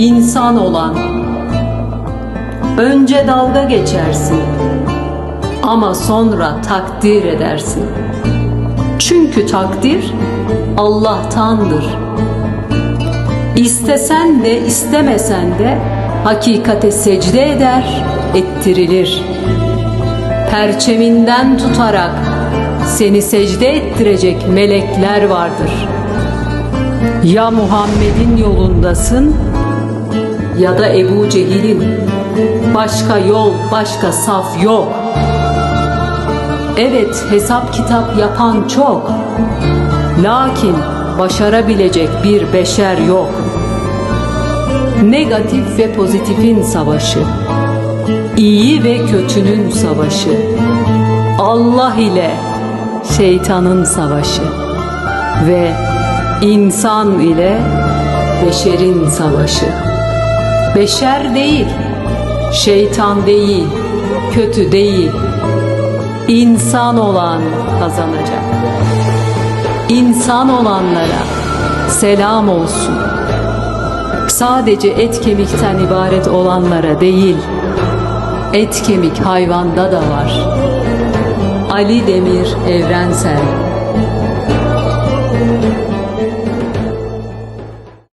insan olan. Önce dalga geçersin ama sonra takdir edersin. Çünkü takdir Allah'tandır. İstesen de istemesen de hakikate secde eder, ettirilir. Perçeminden tutarak seni secde ettirecek melekler vardır. Ya Muhammed'in yolundasın ya da Ebu Cehil'in. Başka yol, başka saf yok. Evet hesap kitap yapan çok. Lakin başarabilecek bir beşer yok. Negatif ve pozitifin savaşı. iyi ve kötünün savaşı. Allah ile şeytanın savaşı. Ve insan ile beşerin savaşı. Beşer değil, şeytan değil, kötü değil. İnsan olan kazanacak. İnsan olanlara selam olsun. Sadece et kemikten ibaret olanlara değil, et kemik hayvanda da var. Ali Demir Evrensel